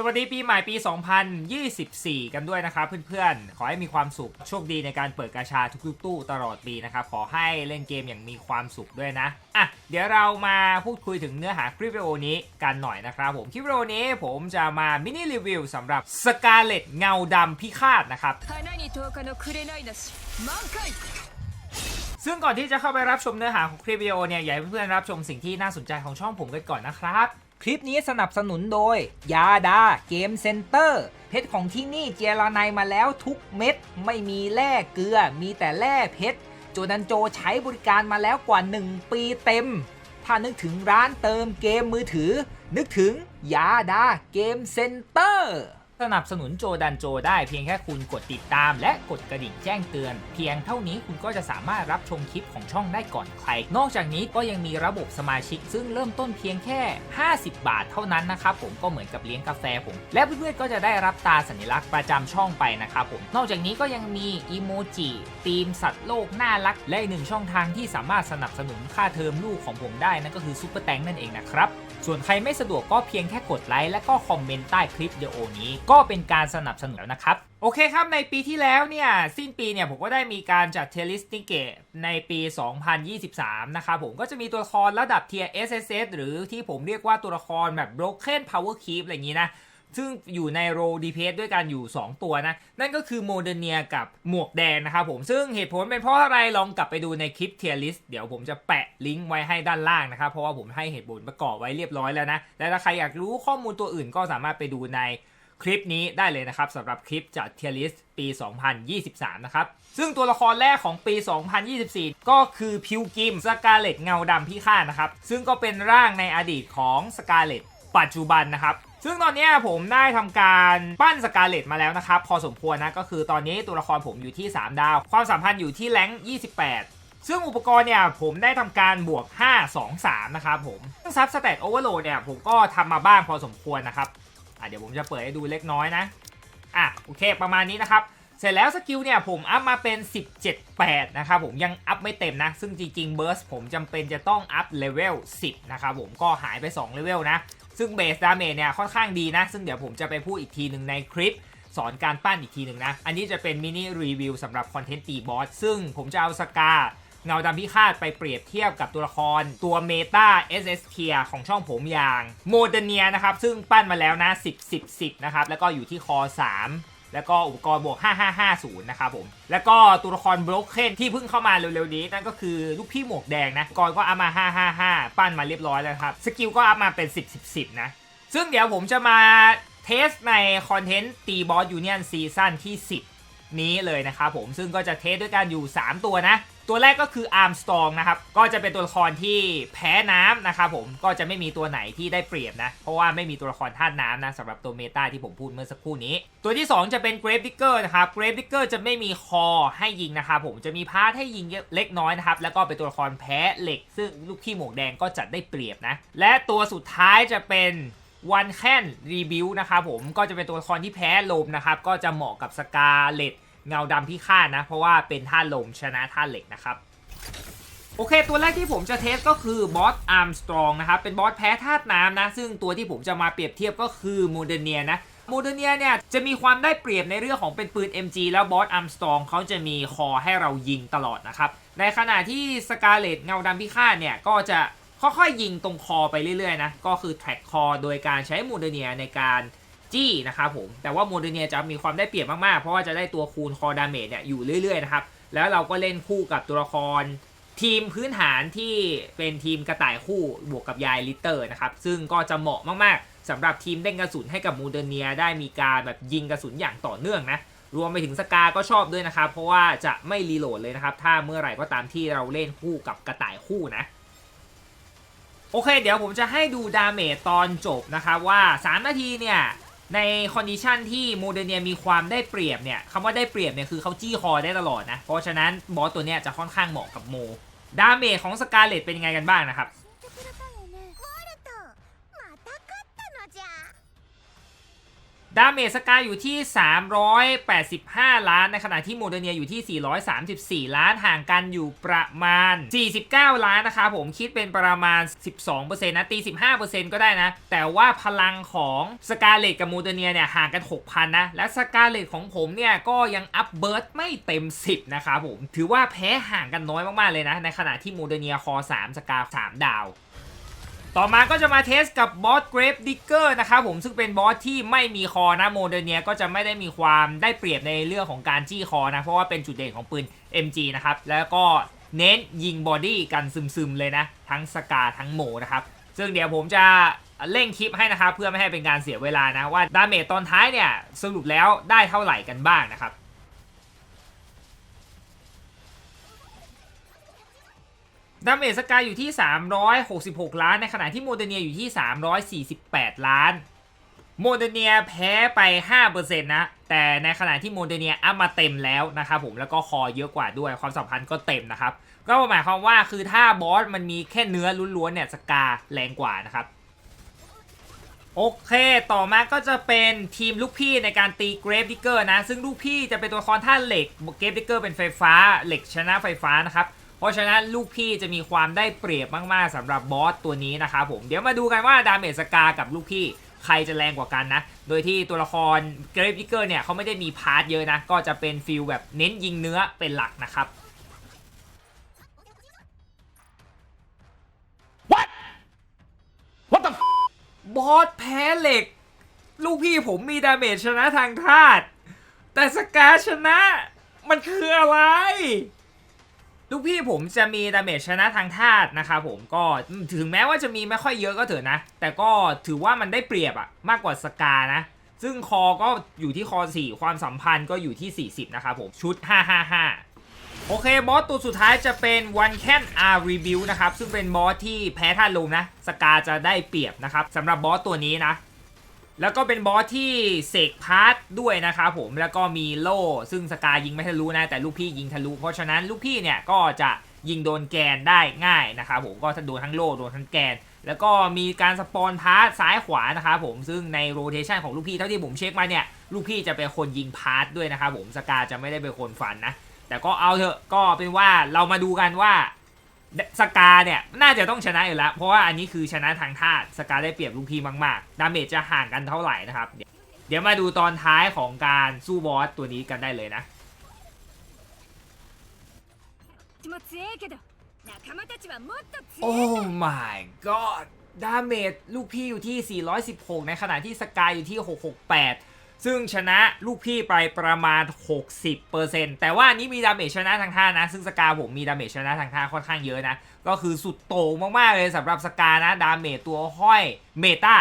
สวัสดีปีใหม่ปี 2024 กันด้วยนะครับเพื่อนๆ ขอให้มีความสุข โชคดีในการเปิดกระชาทุกๆตู้ตลอดปีนะครับ ขอให้เล่นเกมอย่างมีความสุขด้วยนะ อะ เดี๋ยวเรามาพูดคุยถึงเนื้อหาคลิปวิดีโอนี้กันหน่อยนะครับผม คลิปวิดีโอนี้ผมจะมามินิรีวิวสำหรับสกาเลตเงาดำพิฆาตนะครับซึ่งก่อนที่จะเข้าไปรับชมเนื้อหาของคลิปวิดีโอเนี่ยอยากให้เพื่อนๆรับชมสิ่งที่น่าสนใจของช่องผมกันก่อนนะครับ คลิปนี้สนับสนุนโดย ยาดาเกมเซ็นเตอร์ เพชรของที่นี่เจรานายมาแล้วทุกเม็ด ไม่มีแร่เกลือ มีแต่แร่เพชรโจดันโจใช้บริการมาแล้วกว่า 1 ปีเต็ม ถ้านึกถึงร้านเติมเกมมือถือ นึกถึงยาดาเกมเซ็นเตอร์ สนับสนุนโจดันโจได้เพียงแค่คุณกดติดตาม และกดกระดิ่งแจ้งเตือน เพียงเท่านี้คุณก็จะสามารถรับชมคลิปของช่องได้ก่อนใคร นอกจากนี้ก็ยังมีระบบสมาชิก ซึ่งเริ่มต้นเพียงแค่ 50 บาทเท่านั้นนะครับผมก็เหมือนกับเลี้ยงกาแฟผม และเพื่อนๆก็จะได้รับตาสัญลักษณ์ประจำช่องไปนะครับผม นอกจากนี้ก็ยังมีอีโมจิธีมสัตว์โลกน่ารัก และอีกหนึ่งช่องทางที่สามารถสนับสนุนค่าเทอมลูกของผมได้นั่นก็คือซุปเปอร์แตงนั่นเองนะครับส่วนใครไม่สะดวกก็เพียงแค่กดไลค์และก็คอมเมนต์ใต้คลิปวิดีโอนี้ก็เป็นการสนับสนุนแล้วนะครับ โอเคครับในปีที่แล้วเนี่ย สิ้นปีเนี่ย ผมก็ได้มีการจัดเทลิสติเกตในปี 2023 นะครับผมก็จะมีตัวละครระดับเทีย SSS หรือที่ผมเรียกว่าตัวละครแบบ Broken Power Keep อะไรอย่างนี้นะซึ่งอยู่ในโรดีเพสด้วยกันอยู่ 2 ตัวนะ นั่นก็คือโมเดเนียกับหมวกแดงนะครับผม ซึ่งเหตุผลเป็นเพราะอะไรลองกลับไปดูในคลิปเทียริสเดี๋ยวผมจะแปะลิงก์ไว้ให้ด้านล่างนะครับ เพราะว่าผมให้เหตุผลประกอบไว้เรียบร้อยแล้วนะ และถ้าใครอยากรู้ข้อมูลตัวอื่นก็สามารถไปดูใน คลิปนี้ได้เลยนะครับสำหรับคลิปจากเทียริสปี 2023 นะครับ ซึ่งตัวละครแรกของปี 2024 ก็คือพิวกิมสกาเลตเงาดำพิฆานะครับ ซึ่งก็เป็นร่างในอดีตของสกาเลตปัจจุบันนะครับ ซึ่งตอนนี้ผมได้ทำการปั้นสกาเลตมาแล้วนะครับ พอสมควรนะก็คือตอนนี้ตัวละครผมอยู่ที่ 3 ดาว ความสัมพันธ์อยู่ที่แรง28ซึ่งอุปกรณ์เนี่ยผมได้ทำการบวก 5 2 3 นะครับผมซึ่งซับสเตตโอเวอร์โหลดเนี่ยผมก็ทำมาบ้างพอสมควรนะครับ อะเดี๋ยวผมจะเปิดให้ดูเล็กน้อยนะอะโอเคประมาณนี้นะครับ เสร็จแล้วสกิลเนี่ยผมอัพมาเป็น 17-8 นะครับผมยังอัพไม่เต็มนะ ซึ่งจริงๆเบิร์สผมจำเป็นจะต้องอัพเลเวล 10 นะครับผมก็หายไป2เลเวลนะ ซึ่งเบสดาเมจเนี่ยค่อนข้างดีนะ ซึ่งเดี๋ยวผมจะไปพูดอีกทีหนึ่งในคลิปสอนการปั้นอีกทีหนึ่งนะ อันนี้จะเป็นมินิรีวิวสำหรับคอนเทนต์ตีบอสซึ่งผมจะเอาสกา เงาดำพิฆาตไปเปรียบเทียบกับตัวละครตัวเมตา SS Tier ของช่องผมอย่างโมเดเนียนะครับ ซึ่งปั้นมาแล้วนะ 10 10 10 นะครับ แล้วก็อยู่ที่คอ 3แล้วก็อุปกรณ์บวก 5550 นะครับผม แล้วก็ตัวละครบล็อกเคนที่เพิ่งเข้ามาเร็วๆนี้ นั่นก็คือลูกพี่หมวกแดงนะ ก่อนก็อัพมา 555 ปั้นมาเรียบร้อยแล้วครับ สกิลก็อัพมาเป็น 10 10 10 นะ ซึ่งเดี๋ยวผมจะมาเทสในคอนเทนต์ตีบอสยูเนียนซีซั่นที่ 10 นี้เลยนะครับผม ซึ่งก็จะเทสด้วยกันอยู่ 3 ตัวนะ ตัวแรกก็คืออาร์มสตองนะครับ ก็จะเป็นตัวละครที่แพ้น้ำนะครับผม ก็จะไม่มีตัวไหนที่ได้เปรียบนะ เพราะว่าไม่มีตัวละครธาตุน้ำนะสำหรับตัวเมตาที่ผมพูดเมื่อสักครู่นี้ ตัวที่ 2 จะเป็นเกรฟดิกเกอร์นะครับ เกรฟดิกเกอร์จะไม่มีคอให้ยิงนะครับผม จะมีพาร์ทให้ยิงเล็กน้อยนะครับ แล้วก็เป็นตัวละครแพ้เหล็ก ซึ่งลูกพี่หมวกแดงก็จะได้เปรียบนะ และตัวสุดท้ายจะเป็นวันแคนรีบิวนะครับผม ก็จะเป็นตัวละครที่แพ้ลมนะครับ ก็จะเหมาะกับสกาเลต เงาดำพิฆาตนะ เพราะว่าเป็นท่าลมชนะท่าเหล็กนะครับ โอเค ตัวแรกที่ผมจะเทสก็คือบอสอาร์มสตรองนะครับ เป็นบอสแพ้ธาตุน้ำนะ ซึ่งตัวที่ผมจะมาเปรียบเทียบก็คือโมเดเนียนะโมเดเนียเนี่ยจะมีความได้เปรียบในเรื่องของเป็นปืน MG แล้วบอสอาร์มสตรองเขาจะมีคอให้เรายิงตลอดนะครับ ในขณะที่สกาเลตเงาดำพิฆาตเนี่ยก็จะค่อยๆยิงตรงคอไปเรื่อยๆนะ ก็คือแทร็กคอโดยการใช้โมเดเนียในการ จี้นะครับผม แต่ว่าโมเดเนียจะมีความได้เปรียบมากๆ เพราะว่าจะได้ตัวคูณคอดาเมจเนี่ยอยู่เรื่อยๆนะครับ แล้วเราก็เล่นคู่กับตัวละครทีมพื้นฐานที่เป็นทีมกระต่ายคู่บวกกับยายลิตเตอร์นะครับ ซึ่งก็จะเหมาะมากๆสำหรับทีมเด้งกระสุนให้กับมูเดเนียได้มีการแบบยิงกระสุนอย่างต่อเนื่องนะรวมไปถึงสกาก็ชอบด้วยนะครับ เพราะว่าจะไม่รีโหลดเลยนะครับ ถ้าเมื่อไหร่ก็ตามที่เราเล่นคู่กับกระต่ายคู่นะ โอเค เดี๋ยวผมจะให้ดูดาเมจตอนจบนะครับว่า 3 นาทีเนี่ย ในคอนดิชันที่โมเดเนียมีความได้เปรียบเนี่ยคำว่าได้เปรียบเนี่ยคือเขาจี้คอได้ตลอดนะ เพราะฉะนั้นบอสตัวเนี้ยจะค่อนข้างเหมาะกับโม ดาเมจของสกาเลตเป็นยังไงกันบ้างนะครับ ดาเมจสกายอยู่ที่ 385 ล้าน ในขณะที่โมเดเนียอยู่ที่ 434 ล้านห่างกันอยู่ประมาณ 49 ล้านนะคะผมคิดเป็นประมาณ 12%นะตี 15%ก็ได้นะ แต่ว่าพลังของสกาเลตกับโมเดเนียเนี่ยห่างกัน 6,000 นะ และสกาเลตของผมเนี่ย ก็ยังอัพเบิร์ตไม่เต็ม 10 นะคะผม ถือว่าแพ้ห่างกันน้อยมาก ๆ เลยนะ ในขณะที่โมเดเนียคอ 3 สกา 3 ดาว ต่อมาก็จะมาเทสกับบอสเกรฟดิกเกอร์นะครับผมซึ่งเป็นบอสที่ไม่มีคอนะโมเดเนียก็จะไม่ได้มีความได้เปรียบในเรื่องของการจี้คอนะเพราะว่าเป็นจุดเด่นของปืน MG นะครับแล้วก็เน้นยิงบอดี้กันซึมๆเลยนะ ทั้งสกาทั้งโมนะครับซึ่งเดี๋ยวผมจะเร่งคลิปให้นะครับเพื่อไม่ให้เป็นการเสียเวลานะว่าดาเมจตอนท้ายเนี่ยสรุปแล้วได้เท่าไหร่กันบ้างนะครับ ดาเมจสกายอยู่ที่ 366 ล้าน ในขณะที่โมเดเนียอยู่ที่ 348 ล้าน โมเดเนียแพ้ไป 5%นะ แต่ในขณะที่โมเดเนียอัพมาเต็มแล้วนะครับผมแล้วก็คอเยอะกว่าด้วยความสัมพันธ์ก็เต็มนะครับ ก็หมายความว่าคือถ้าบอสมันมีแค่เนื้อล้วนๆเนี่ยสกาแรงกว่านะครับโอเค ต่อมาก็จะเป็นทีมลูกพี่ในการตีเกรฟดิเกอร์นะ ซึ่งลูกพี่จะเป็นตัวละครท่าเหล็ก เกรฟดิเกอร์เป็นไฟฟ้า เหล็กชนะไฟฟ้านะครับ เพราะฉะนั้นลูกพี่จะมีความได้เปรียบมากๆสำหรับบอสตัวนี้นะครับผมเดี๋ยวมาดูกันว่าดาเมจสกากับลูกพี่ใครจะแรงกว่ากันนะ โดยที่ตัวละครเกรฟดิกเกอร์เนี่ยเขาไม่ได้มีพาร์ทเยอะนะ ก็จะเป็นฟิลแบบเน้นยิงเนื้อเป็นหลักนะครับบอสแพ้เหล็ก ลูกพี่ผมมีดาเมจชนะทางธาตุแต่สกาชนะ มันคืออะไร ลูกพี่ผมจะมีดาเมจชนะทางธาตุนะครับผมก็ถึงแม้ว่าจะมีไม่ค่อยเยอะก็เถอะนะ แต่ก็ถือว่ามันได้เปรียบอะมากกว่าสกานะ ซึ่งคอก็อยู่ที่คอ 4 ความสัมพันธ์ก็อยู่ที่ 40 นะครับผมชุด 555โอเค บอสตัวสุดท้ายจะเป็น One Can R Review นะครับ ซึ่งเป็นบอสที่แพ้ท่าตุลมนะ สกาจะได้เปรียบนะครับสำหรับบอสตัวนี้นะ แล้วก็เป็นบอสที่เสกพาร์ทด้วยนะครับผมแล้วก็มีโล่ซึ่งสกายิงไม่ทะลุนะแต่ลูกพี่ยิงทะลุเพราะฉะนั้นลูกพี่เนี่ยก็จะยิงโดนแกนได้ง่ายนะครับผมก็โดนทั้งโล่โดนทั้งแกน แล้วก็มีการสปอนพาร์ทซ้ายขวานะครับผมซึ่งในโรเทชันของลูกพี่เท่าที่ผมเช็คมาเนี่ยลูกพี่จะเป็นคนยิงพาร์ทด้วยนะครับผมสกาจะไม่ได้เป็นคนฟันนะแต่ก็เอาเถอะก็เป็นว่าเรามาดูกันว่า สกาเนี่ยน่าจะต้องชนะอยู่แล้ว เพราะว่าอันนี้คือชนะทางธาตุสกาได้เปรียบลูกพี่มากๆ ดาเมจจะห่างกันเท่าไหร่นะครับ เดี๋ยวมาดูตอนท้ายของการสู้บอสตัวนี้กันได้เลยนะโอ้ my god ดาเมจลูกพี่อยู่ที่ 416 ในขณะที่สกายอยู่ที่ 668 ซึ่งชนะลูกพี่ไปประมาณ 60%แต่ว่านี้มีดาเมจชนะทางท่านะ ซึ่งสกาผมมีดาเมจชนะทางท่าค่อนข้างเยอะนะ ก็คือสุดโต่งมากๆเลยสำหรับสกานะดาเมจตัวห้อยเมตา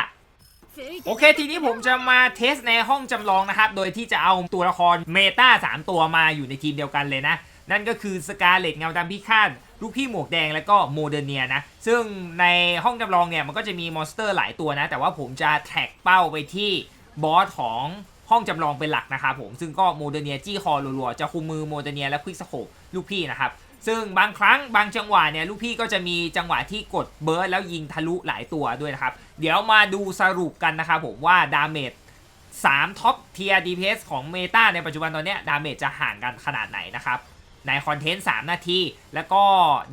โอเคทีนี้ผมจะมาเทสในห้องจำลองนะครับ โดยที่จะเอาตัวละครเมตา3 ตัวมาอยู่ในทีมเดียวกันเลยนะ นั่นก็คือสกาเลตเงาดำพิฆาตลูกพี่หมวกแดงแล้วก็โมเดเนียนะ ซึ่งในห้องจำลองเนี่ยมันก็จะมีมอนสเตอร์หลายตัวนะ แต่ว่าผมจะแท็กเป้าไปที่ บอสของห้องจำลองเป็นหลักนะครับผม ซึ่งก็โมเดเนียจี้คอรัวๆจะคุมมือโมเดเนียและควิกสโคปลูกพี่นะครับ ซึ่งบางครั้งบางจังหวะเนี่ยลูกพี่ก็จะมีจังหวะที่กดเบิร์ดแล้วยิงทะลุหลายตัวด้วยนะครับ เดี๋ยวมาดูสรุปกันนะครับผมว่าดาเมจ3ท็อปเทียร์ DPS ของเมตาในปัจจุบันตอนเนี้ยดาเมจจะห่างกันขนาดไหนนะครับในคอนเทนต์ 3 นาที แล้วก็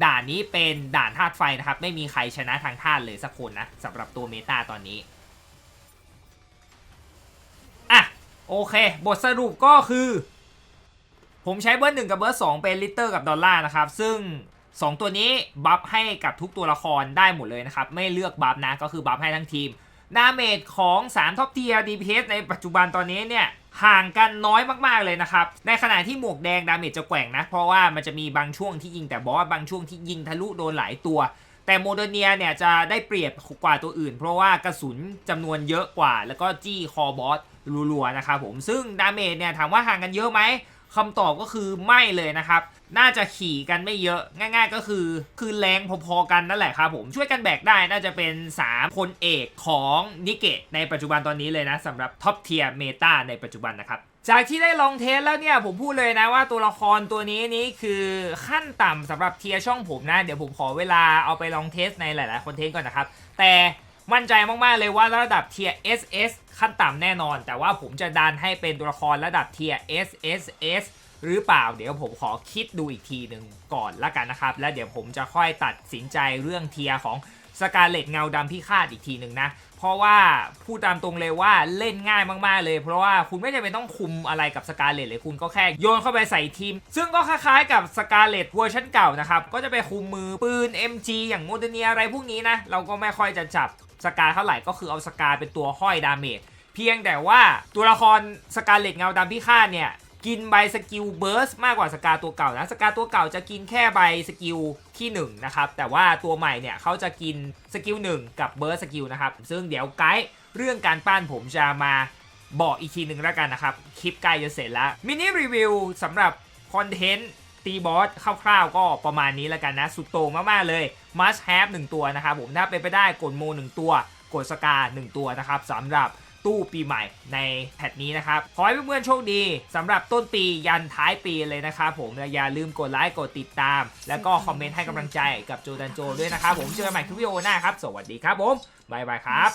ด่านนี้เป็นด่านธาตุไฟนะครับ ไม่มีใครชนะทางธาตุเลยสักคนนะสำหรับตัวเมตาตอนนี้ โอเค บทสรุปก็คือ ผมใช้เบอร์หนึ่งกับเบอร์สองเป็นลิตรกับดอลลาร์นะครับ ซึ่ง 2 ตัวนี้บัฟให้กับทุกตัวละครได้หมดเลยนะครับ ไม่เลือกบัฟนะก็คือบัฟให้ทั้งทีมดาเมจของ 3 ท็อปเทียร์ DPS ในปัจจุบันตอนนี้เนี่ย ห่างกันน้อยมาก ๆ เลยนะครับ ในขณะที่หมวกแดงดาเมจจะแกว่งนะ เพราะว่ามันจะมีบางช่วงที่ยิงแต่บอสบางช่วงที่ยิงทะลุโดนหลายตัว แต่โมเดเนียเนี่ยจะได้เปรียบกว่าตัวอื่น เพราะว่ากระสุนจำนวนเยอะกว่า แล้วก็จี้คอบอส รัวๆนะครับผมซึ่งดาเมจเนี่ยถามว่าห่างกันเยอะไหมคำตอบก็คือไม่เลยนะครับ น่าจะขี่กันไม่เยอะ ง่าย ๆ ก็คือ คือแรงพอๆกันนั่นแหละครับผม ช่วยกันแบกได้ น่าจะเป็น 3 คนเอกของนิเกะในปัจจุบันตอนนี้เลยนะสำหรับท็อปเทียร์เมตาในปัจจุบันนะครับ จากที่ได้ลองเทสแล้วเนี่ย ผมพูดเลยนะว่าตัวละครตัวนี้นี่คือขั้นต่ำสำหรับเทียร์ช่องผมนะ เดี๋ยวผมขอเวลาเอาไปลองเทสในหลาย ๆคอนเทนต์ก่อนนะครับ แต่ มั่นใจมากๆเลยว่าระดับเทีย SS ขั้นต่ำแน่นอน แต่ว่าผมจะดันให้เป็นตัวละครระดับเทีย SSS หรือเปล่า เดี๋ยวผมขอคิดดูอีกทีหนึ่งก่อนละกันนะครับ แล้วเดี๋ยวผมจะค่อยตัดสินใจเรื่องเทียของสกาเลตเงาดำพิฆาตอีกทีหนึ่งนะ เพราะว่าพูดตามตรงเลยว่าเล่นง่ายมากๆเลย เพราะว่าคุณไม่จำเป็นต้องคุมอะไรกับสกาเลตเลยคุณก็แค่โยนเข้าไปใส่ทีม ซึ่งก็คล้ายๆกับสกาเลตเวอร์ชันเก่านะครับ ก็จะไปคุมมือปืน MG อย่างโมเดเนียอะไรพวกนี้นะ เราก็ไม่ค่อยจะจับ สกาเท่าไหร่ก็คือเอาสกาเป็นตัวห้อยดาเมจเพียงแต่ว่าตัวละครสกาเลตเงาดำพิฆาตเนี่ยกินใบสกิลเบิร์สมากกว่าสกาตัวเก่านะสกาตัวเก่าจะกินแค่ใบสกิลที่1นะครับแต่ว่าตัวใหม่เนี่ยเขาจะกินสกิล1กับเบิร์สสกิลนะครับซึ่งเดี๋ยวไกด์เรื่องการปั้นผมจะมาบอกอีกทีหนึ่งแล้วกันนะครับคลิปใกล้จะเสร็จแล้วมินิรีวิวสำหรับคอนเทนต์ ตีบอสคร่าวๆก็ประมาณนี้แล้วกันนะ สุดโต่งมากๆเลยมัสแฮปหนึ่งตัวนะครับผมถ้าเป็นไปได้กดโมหนึ่งตัว กดสกาหนึ่งตัวนะครับสำหรับตู้ปีใหม่ในแพทนี้นะครับ ขอให้เพื่อนๆโชคดีสำหรับต้นปียันท้ายปีเลยนะครับผมและอย่าลืมกดไลค์กดติดตาม แล้วก็คอมเมนต์ให้กำลังใจกับโจดันโจด้วยนะครับผมเจอกันใหม่ทุกวิดีโอหน้าครับ สวัสดีครับผมบายบายครับ